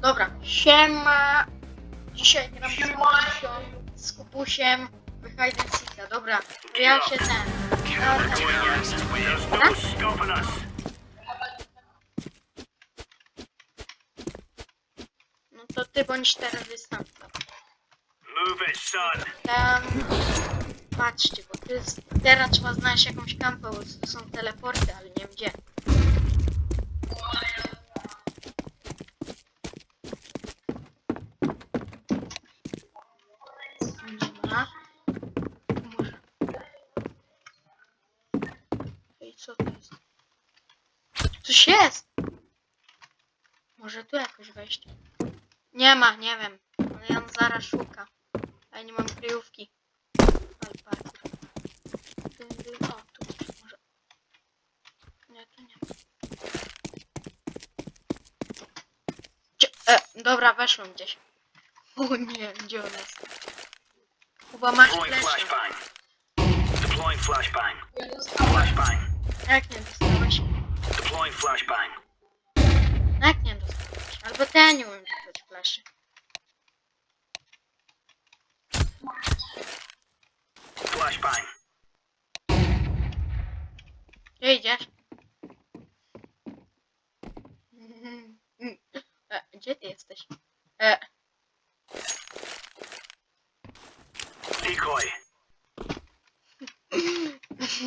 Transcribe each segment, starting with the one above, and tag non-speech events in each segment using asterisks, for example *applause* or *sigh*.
Dobra, siema. Dzisiaj gram z Kupusiem, z Kupusiem w Hide and Seeka. Dobra, to ja się ten. Ja ten. There's no stopping us. No to ty bądź terrorystanta. Move it, son. Tam... Patrzcie, bo ty z... teraz trzeba znaleźć jakąś kampę, bo są teleporty, ale nie wiem gdzie. Co to jest? Coś jest! Może tu jakoś wejść? Nie ma, nie wiem. Ale on zaraz szuka. A ja nie mam kryjówki. Dyn, dyn. O, tu może. Nie, tu nie. Gdzie? E, dobra, weszłem gdzieś. O nie, gdzie on jest? Chyba masz flashbang. Deploying flashbang. Flashbang. Jak nie dostałeś? Deploying flashbang. Jak nie dostałeś? Albo to ja nie umiem rzucać fleszy. Flashbang. Gdzie idziesz? E, gdzie ty jesteś? E, Decoy.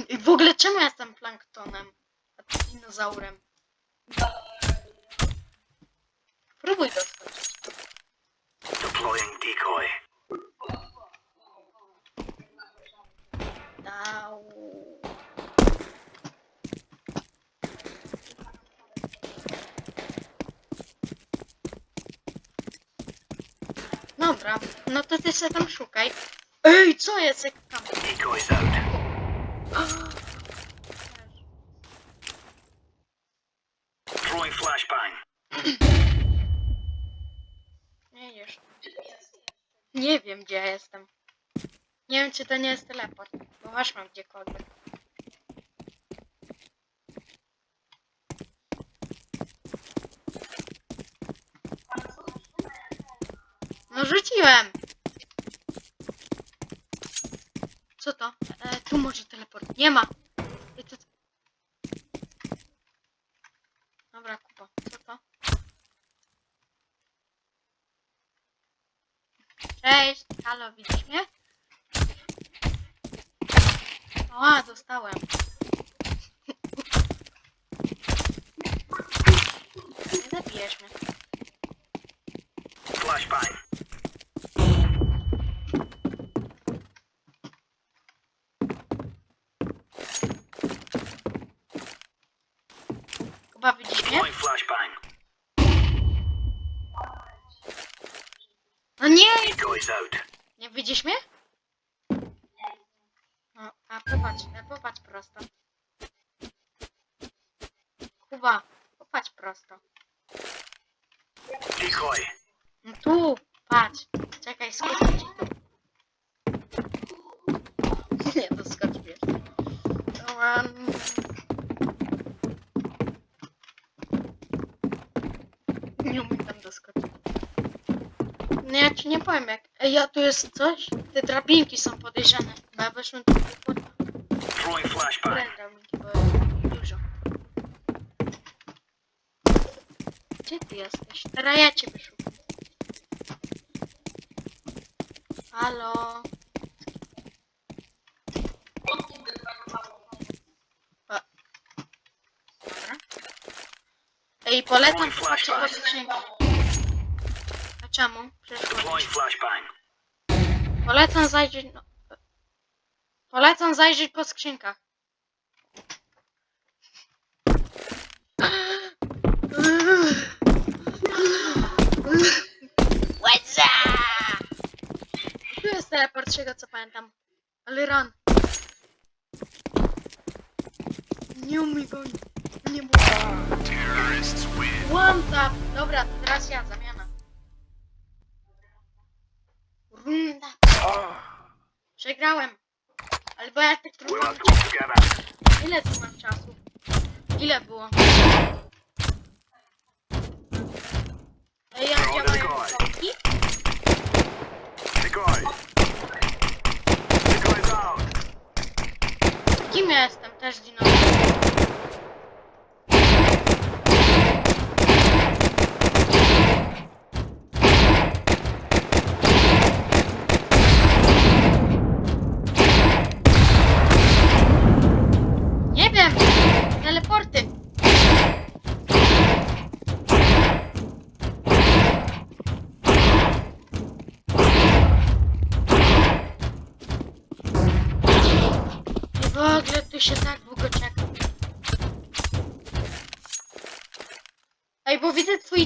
I w ogóle czemu ja jestem planktonem? A ty dinozaurem? Próbuj doskoczyć. Deploying decoy. Dał. Dobra, no to ty się tam szukaj. Ej, co jest jak tam? Decoy's out. Throwing flashbang. Nie idziesz. Nie gdzie ja jestem. Nie wiem czy to nie jest teleport. Bo masz mam gdziekolwiek. No rzuciłem! Co to? E, tu może teleport. Nie ma! Dobra, kupa. Co to? Cześć! Halo, widzisz mnie? O, dostałem. Nie zabijesz mnie. Flashbang. Chyba widzisz mnie? Deploying flashbang. No nie! Decoy's out. Nie widzisz mnie? No, a popatrz, a popatrz prosto. Kuba, popatrz prosto. Decoy. No tu, patrz. Czekaj, skoczę ci tu. *laughs* Nie, to skocz wiesz. Dobra. Nie umiem tam doskoczyć. No ja ci nie powiem jak. Ej, a tu jest coś? Te drabinki są podejrzane. Ja weszłem tu pod Throwing flashbang. drabinki, bo dużo. Gdzie ty jesteś? Teraz ja ciebie szukam. Halo? A. Dobra. Ej, polecam popatrzeć pod skrzynkę. A czemu? Przecież Deploying flashbang. Polecam zajrzeć. No. Polecam zajrzeć po skrzynkach. Łeza! Tu jest teleport, z czego co pamiętam. Ale run. Nie umie go. Nie win. One tap. Dobra, teraz ja, zamiana. Runda. Przegrałem. Ale bo ja tak We trudno. must work together. Ile tu mam czasu? Ile było? Ej, ja też zginąłem.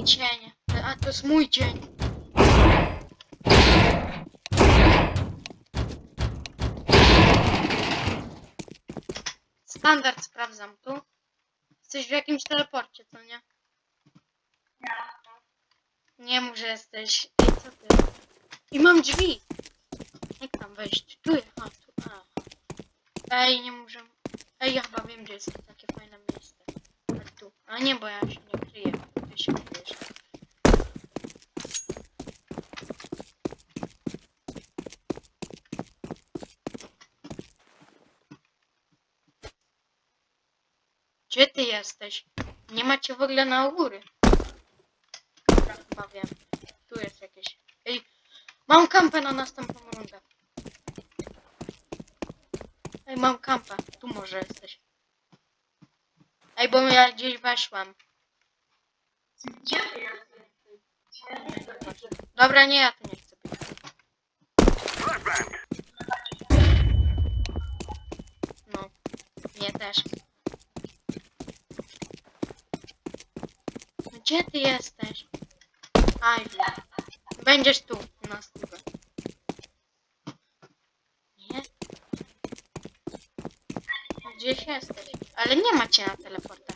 Cień. A to jest mój cień. Standard sprawdzam tu. Jesteś w jakimś teleporcie, co nie? Nie mów, że jesteś. Ej, co ty? I mam drzwi. Jak tam wejść? Tu jest. A, tu. A. Ej, nie muszę. Ej, ja chyba wiem, gdzie jest takie fajne miejsce. A tu. A nie, bo ja się nie kryję. Się kryjesz. Gdzie ty jesteś? Nie macie w ogóle na góry. Dobra, chyba wiem. Tu jest jakieś. Ej, mam kampę na następną rundę. Ej, mam kampę. Tu może jesteś. Ej, bo ja gdzieś weszłam. Gdzie ty jesteś? Dobra, nie, ja tu nie chcę być. No, nie też. Gdzie ty jesteś? Aj, będziesz tu, na stówę. Nie? Gdzieś jesteś. Ale nie macie na teleportach.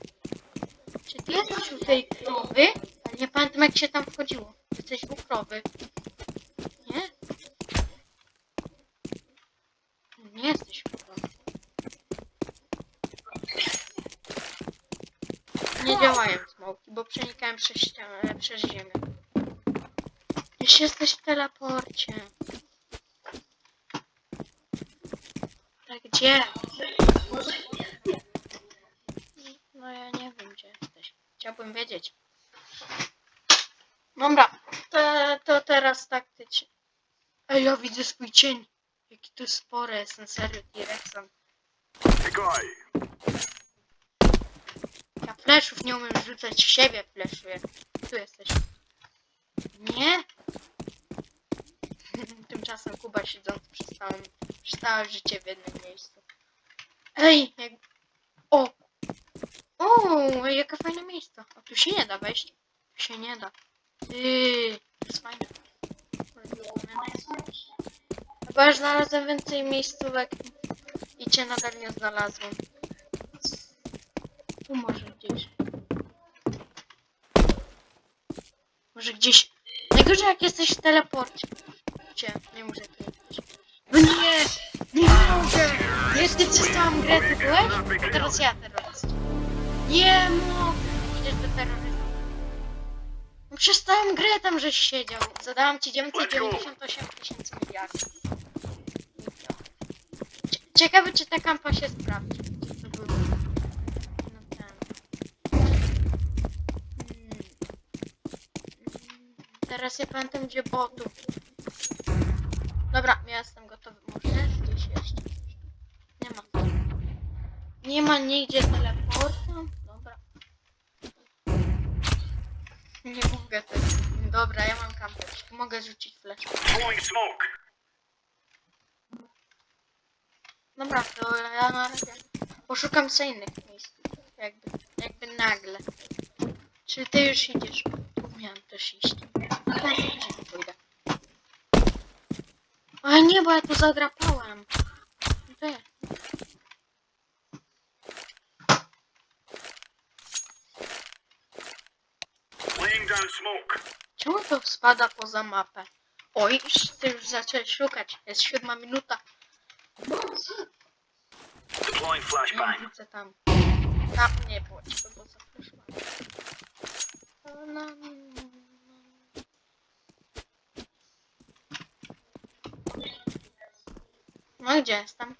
Czy ty jesteś u tej krowy? Ale nie pamiętam jak się tam wchodziło. Jesteś u krowy. Nie? Nie jesteś u krowy. Nie działają bo przenikałem przez przez ziemię. Gdzieś jesteś w teleporcie. Tak gdzie? No ja nie wiem gdzie jesteś. Chciałbym wiedzieć. Dobra, to, to teraz taktycznie. Ej, ja widzę swój cień. Jaki tu spory jestem, serio, T-Rexem. Fleszów nie umiem rzucać, w siebie fleszuję. Tu jesteś. Nie? *laughs* Tymczasem Kuba siedząc przez, całą, przez całe życie w jednym miejscu. Ej, jak... O! O, jaka fajne miejsce. O, tu się nie da wejść. Tu się nie da. To jest fajne. Chyba, że znalazłem więcej miejscówek i cię nadal nie znalazłem. Tu może gdzieś. Może gdzieś. Najgorzej jak jesteś w teleporcie. Nie muszę tu jesteś. No nie! Nie mogę! Przez całą grę ty byłeś? A teraz ja terrorysta. Nie mogę! Idziesz do terrorysty. No przez całą grę tam żeś siedział. Zadałam ci 998 tysięcy miliardów. Cie- Ciekawe czy ta kampa się sprawdzi. Co to było? No ten. Mm. Mm. Teraz ja pamiętam gdzie botów. Dobra, ja jestem gotowy. Może gdzieś jeszcze. Nie ma. Nie ma nigdzie teleporta. Dobra. Nie mogę też. Dobra, ja mam kampę. Mogę rzucić smoke. Dobra, to ja na razie poszukam sobie innych miejsc. Jakby, jakby nagle. Czy ty już idziesz? Tu miałem też iść. Ale nie, bo ja tu zadrapałem. Smoke. Czemu to spada poza mapę? Oj, ty już zacząłeś szukać. Jest siódma minuta. Deploying flashbang. widzę tam. Tam nie było bo zapraszam. No gdzie jestem?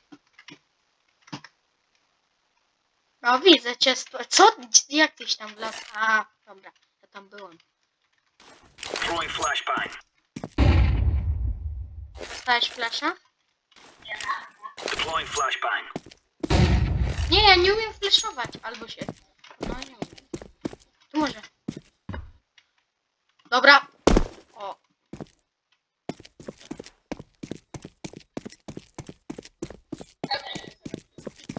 No widzę cię. Co? Jak tyś tam wlazł? A, dobra. Ja tam byłem. Throwing flashbang. Dostałeś? Deploying flashbang. Nie, ja nie umiem flashować. Albo się... No nie umiem. Tu może. Dobra. O.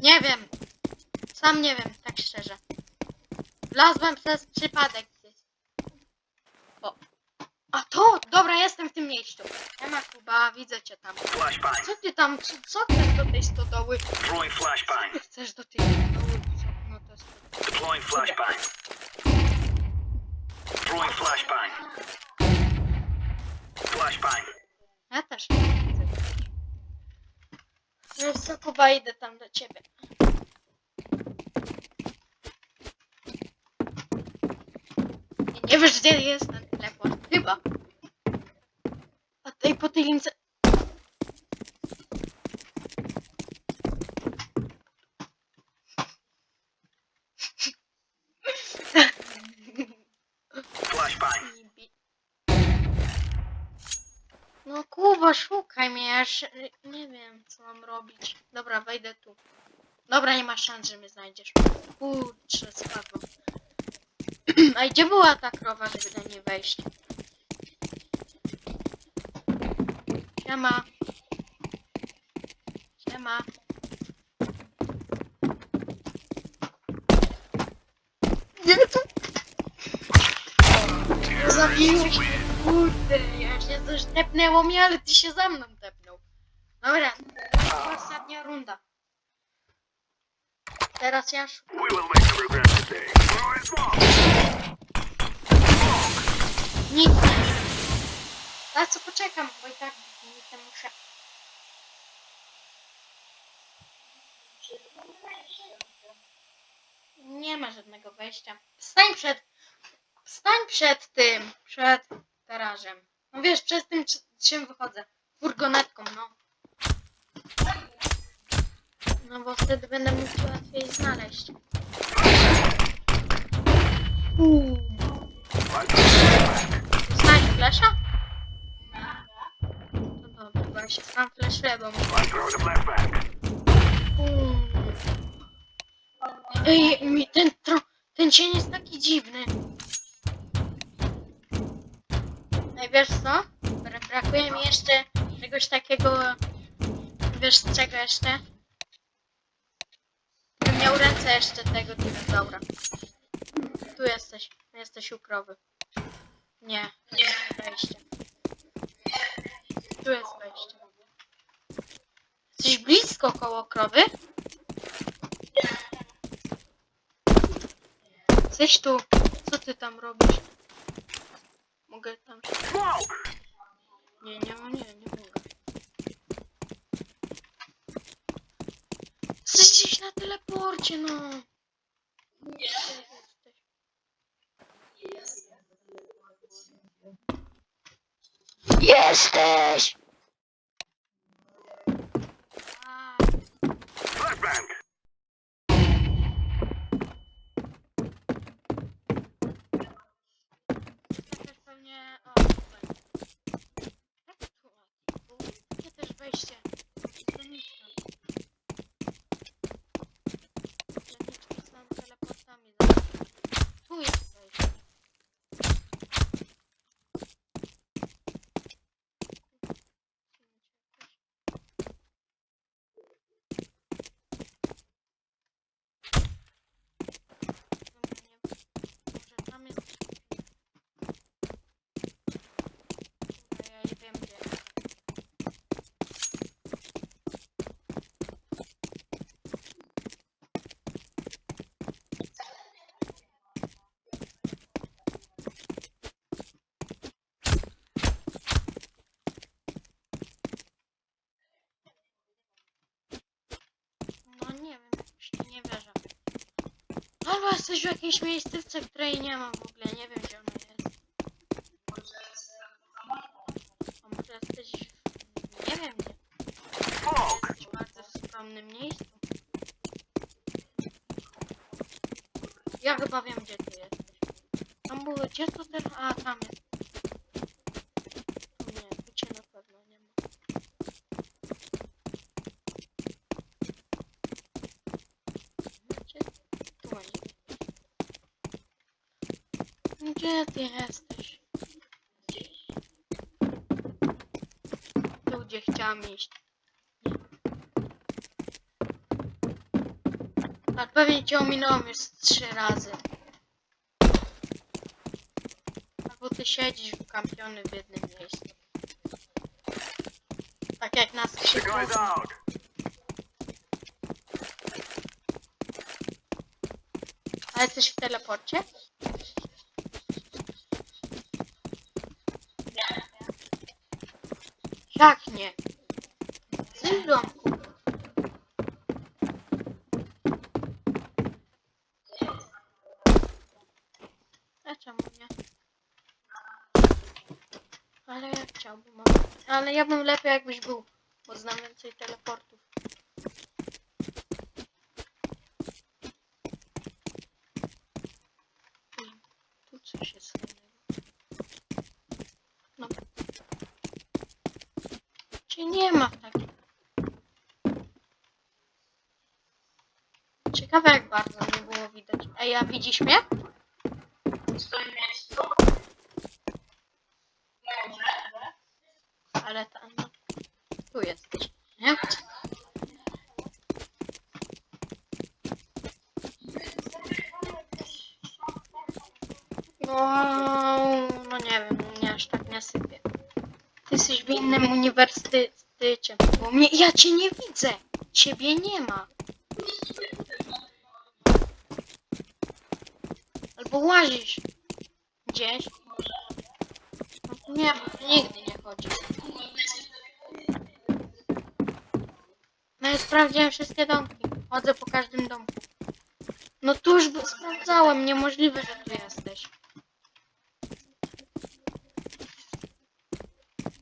Nie wiem. Sam nie wiem, tak szczerze. Wlazłem przez przypadek gdzieś. O. A to! Dobra, jestem w tym miejscu. Ema Kuba, widzę cię tam. Co ty tam, co, co chcesz do tej stodoły? Co ty chcesz do tej stodoły? No to jest... Deploying flashbang. Throwing flashbang. Flashbang. Ja też. Wiesz co, Kuba, idę tam do ciebie. Nie, nie wiesz, gdzie jest ten telefon? Chyba. A tej po tej mam robić. Dobra, wejdę tu. Dobra, nie ma szans, że mnie znajdziesz. Kurczę, spadłam. *clears throat* A gdzie była ta krowa, żeby do niej wejść? Siema. Siema. Nie tu. Zabiłeś kurde, ja się coś tepnęło mnie, ale ty się za mną tepnął. Dobra, to ostatnia runda. Teraz ja szukam. Nic nie. Ale co poczekam, bo i tak nic nie muszę. Nie ma żadnego wejścia. Stań przed. Stań przed tym. Przed garażem. No wiesz, przed tym czy- czym wychodzę. Furgonetką, no. No bo wtedy będę mógł łatwiej znaleźć. Uuu. Znaleźć flesza? No dobra, bo ja się sam the flashbang. Uuu. Ej, mi ten, tro, ten cień jest taki dziwny. Ej, wiesz co? Bra- Brakuje mi jeszcze czegoś takiego... Wiesz z jeszcze? Bym miał ręce jeszcze tego dinozaura. Tu jesteś. Jesteś u krowy. Nie, nie ma wejścia. Tu jest wejście. Jesteś blisko koło krowy? Jesteś tu. Co ty tam robisz? Mogę tam... Nie, nie, nie, nie. Jesteś gdzieś na teleporcie, no. Nie. Jesteś Flashbang. też pewnie... O, tutaj. Jak tu? Bo Gdzie też wejście? Doniczka. Doniczki są teleportami. Tu jest wejście. Może tam jest... Dobra, ja nie wiem gdzie. No nie wiem, jakoś ci nie wierzę. Albo jesteś w jakiejś miejscówce, której nie ma w ogóle, nie wiem gdzie ona jest. A może jesteś w... nie wiem gdzie. Jesteś bardzo w skromnym miejscu. Ja chyba wiem, gdzie ty jesteś. Tam było, gdzie to teraz? A, tam jest. O nie, tu cię na pewno nie ma. Gdzie? Tu nie. Gdzie ty jesteś? Tu, gdzie chciałam iść. Tak, pewnie cię ominąłem już trzy razy. Albo ty siedzisz wkampiony w jednym miejscu. Tak jak nas out. A jesteś w teleporcie? Jak nie? W tym domku. A czemu nie? Ale ja chciałbym. Ale ja bym lepiej jakbyś był, bo znam więcej teleportów. Tu coś jest fajnego. No. Czy nie ma takiej? Ciekawe jak bardzo nie było widać. Ej, a widzisz mnie? W swoim miejscu. Ale... Tam, no. Tu jesteś, nie? No, no nie wiem, mnie aż tak nie sypie. Ty jesteś w innym uniwersytecie, bo mnie, ja cię nie widzę. Ciebie nie ma. Albo łazisz gdzieś. Nie, nigdy nie chodzisz. No ja sprawdziłem wszystkie domki. Chodzę po każdym domku. No tu już sprawdzałem, niemożliwe, że tu jesteś.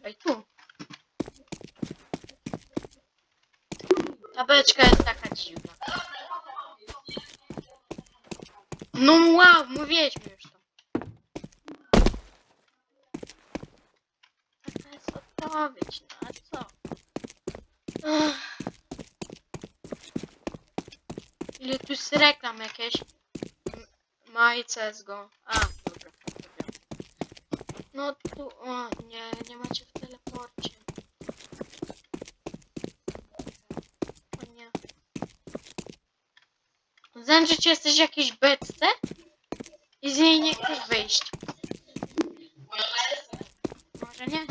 Ej, tu. Ta beczka jest taka No wow, mówiliśmy już to. Taka jest odpowiedź, no a co? Ile tu jest reklam jakieś? CSGO. No tu, o nie, nie macie w teleporcie. O nie. Znam, że ci jesteś w jakiejś beczce i z niej nie chcesz wyjść. Może nie?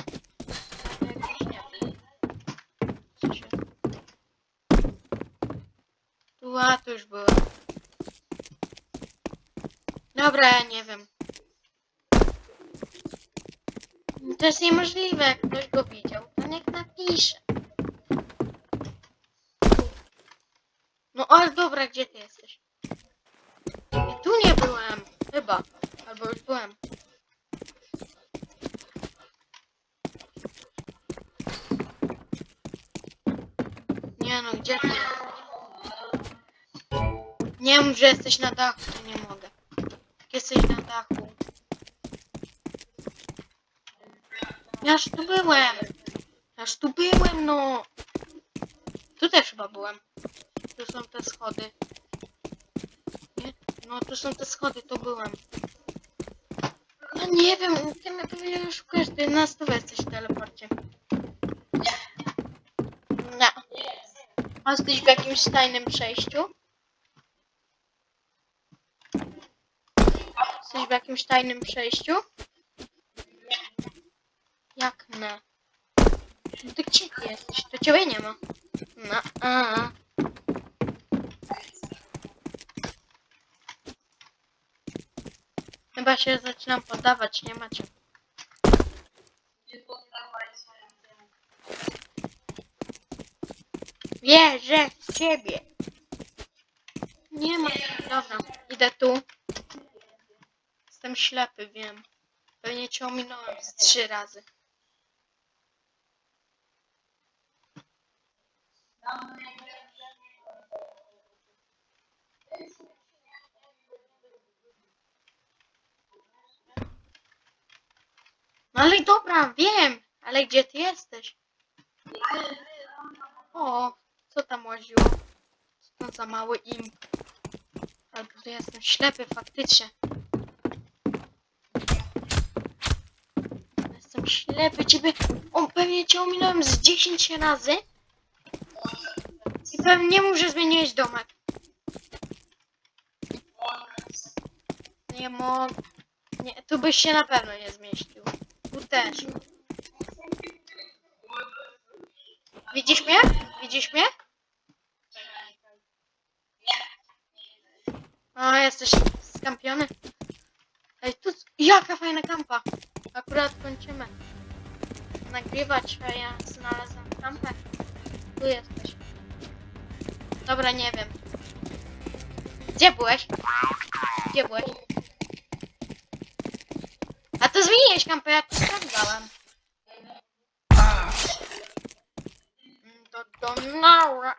Tu, a tu już byłem. Dobra, ja nie wiem. To jest niemożliwe, jak ktoś go widział, to niech napisze. No ale dobra, gdzie chyba. Albo już byłem. Nie no, gdzie ty? Nie mów, że jesteś na dachu, to nie mogę. Jesteś na dachu. Ja już tu byłem. Ja już tu byłem, no. Tu też chyba byłem. Tu są te schody. No, tu są te schody, to byłem. Ja nie wiem, ty mnie pewnie szukasz, ty na stówę jesteś w teleporcie. A jesteś w jakimś tajnym przejściu? Jesteś w jakimś tajnym przejściu? Jak nie? No to gdzie ty jesteś? To ciebie nie ma. No, a. Chyba się zaczynam podawać, nie macie. Wierzę w ciebie. Nie ma. Dobra, idę tu. Jestem ślepy, wiem. Pewnie cię ominąłem z trzy razy. Ale dobra, wiem. Ale gdzie ty jesteś? O, co tam łaziło? Co to za mały imp? Albo ja jestem ślepy faktycznie. Jestem ślepy, ciebie... On pewnie cię ominąłem z 10 razy. I pewnie że zmieniłeś domek. Nie mogę. Nie, tu byś się na pewno nie zmieścił. Tu też. Widzisz mnie? Widzisz mnie? O, jesteś skampiony. Ej, tu jaka fajna kampa. Akurat kończymy nagrywać, a ja znalazłem kampę. Tu jesteś. Dobra, nie wiem. Gdzie byłeś? Gdzie byłeś? A to zmieniłeś kampę, ja to sprawdzałem. Mm, to do Naura.